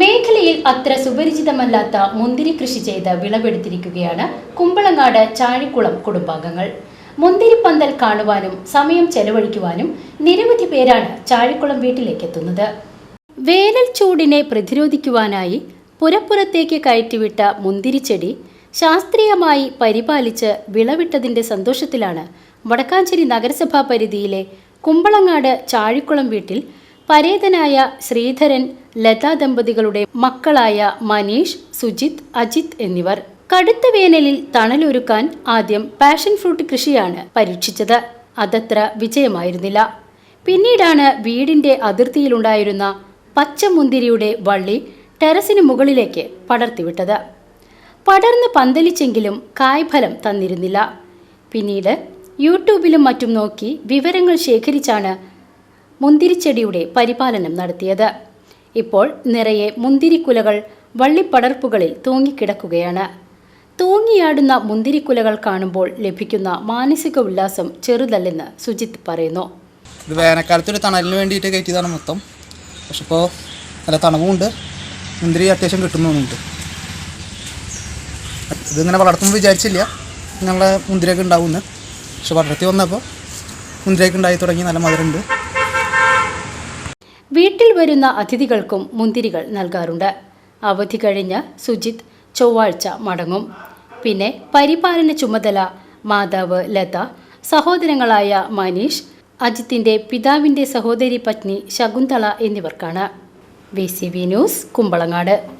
മേഖലയിൽ അത്ര സുപരിചിതമല്ലാത്ത മുന്തിരി കൃഷി ചെയ്ത് വിളവെടുത്തിരിക്കുകയാണ് കുമ്പളങ്ങാട് ചാഴിക്കുളം കുടുംബാംഗങ്ങൾ. മുന്തിരിപ്പന്തൽ കാണുവാനും സമയം ചെലവഴിക്കുവാനും നിരവധി പേരാണ് ചാഴിക്കുളം വീട്ടിലേക്ക് എത്തുന്നത് വേനൽ ചൂടിനെ പ്രതിരോധിക്കുവാനായി പുരപ്പുറത്തേക്ക് കയറ്റിവിട്ട മുന്തിരിച്ചെടി ശാസ്ത്രീയമായി പരിപാലിച്ച് വിളവിട്ടതിന്റെ സന്തോഷത്തിലാണ് വടക്കാഞ്ചേരി നഗരസഭാ പരിധിയിലെ കുമ്പളങ്ങാട് ചാഴിക്കുളം വീട്ടിൽ പരേതനായ ശ്രീധരൻ ലതാ ദമ്പതികളുടെ മക്കളായ മനീഷ് സുജിത് അജിത് എന്നിവർ കടുത്ത വേനലിൽ തണലൊരുക്കാൻ ആദ്യം പാഷൻ ഫ്രൂട്ട് കൃഷിയാണ് പരീക്ഷിച്ചത്. അതത്ര വിജയമായിരുന്നില്ല. പിന്നീടാണ് വീടിന്റെ അതിർത്തിയിലുണ്ടായിരുന്ന പച്ചമുന്തിരിയുടെ വള്ളി ടെറസിന് മുകളിലേക്ക് പടർത്തിവിട്ടത്. പടർന്ന് പന്തലിച്ചെങ്കിലും കായ്ഫലം തന്നിരുന്നില്ല. പിന്നീട് യൂട്യൂബിലും മറ്റും നോക്കി വിവരങ്ങൾ ശേഖരിച്ചാണ് മുന്തിരിച്ചെടിയുടെ പരിപാലനം നടത്തിയത്. ഇപ്പോൾ നിറയെ മുന്തിരിക്കുലകൾ വള്ളിപ്പടർപ്പുകളിൽ തൂങ്ങിക്കിടക്കുകയാണ്. തൂങ്ങിയാടുന്ന മുന്തിരിക്കുലകൾ കാണുമ്പോൾ ലഭിക്കുന്ന മാനസിക ഉല്ലാസം ചെറുതല്ലെന്ന് സുജിത് പറയുന്നു. ഇത് വേനൽക്കാലത്ത് ഒരു തണലിന് വേണ്ടിയിട്ട് കയറ്റിയതാണ് മൊത്തം. പക്ഷെ ഇപ്പോൾ നല്ല തണവുമുണ്ട്. മുന്തിരി അത്യാവശ്യം കിട്ടുന്നുണ്ട് ഇതിങ്ങനെ വളർത്തുമ്പോൾ വിചാരിച്ചില്ല. ഇങ്ങനെയുള്ള മുന്തിരിയൊക്കെ ഉണ്ടാവുമെന്ന്. പക്ഷെ വളർത്തി വന്നപ്പോൾ മുന്തിരിയൊക്കെ ഉണ്ടായി തുടങ്ങി. നല്ല മധുരമുണ്ട്. വീട്ടിൽ വരുന്ന അതിഥികൾക്കും മുന്തിരികൾ നൽകാറുണ്ട്. അവധി കഴിഞ്ഞ് സുജിത് ചൊവ്വാഴ്ച മടങ്ങും. പിന്നെ പരിപാലന ചുമതല മാതാവ് ലത സഹോദരങ്ങളായ മനീഷ് അജിത്തിന്റെ പിതാവിന്റെ സഹോദരി പത്നി ശകുന്തള എന്നിവർക്കാണ്. B C news Kumbalangad.